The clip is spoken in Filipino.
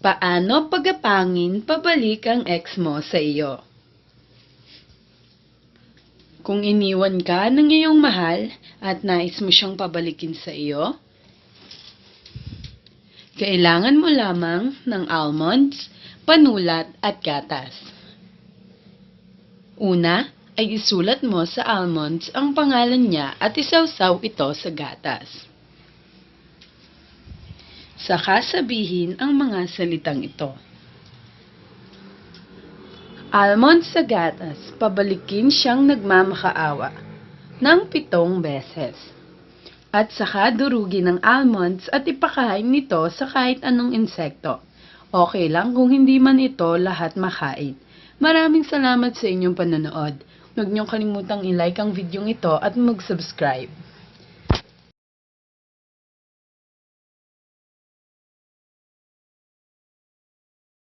Paano pagapangin pabalik ang ex mo sa iyo? Kung iniwan ka ng iyong mahal at nais mo siyang pabalikin sa iyo, kailangan mo lamang ng almonds, panulat at gatas. Una ay isulat mo sa almonds ang pangalan niya at isawsaw ito sa gatas. Saka sabihin ang mga salitang ito. Almond sa gatas, pabalikin siyang nagmamakaawa ng pitong beses. At saka durugin ng almonds at ipakain nito sa kahit anong insekto. Okay lang kung hindi man ito lahat makain. Maraming salamat sa inyong panonood. Huwag niyong kalimutang i-like ang video ito at mag-subscribe.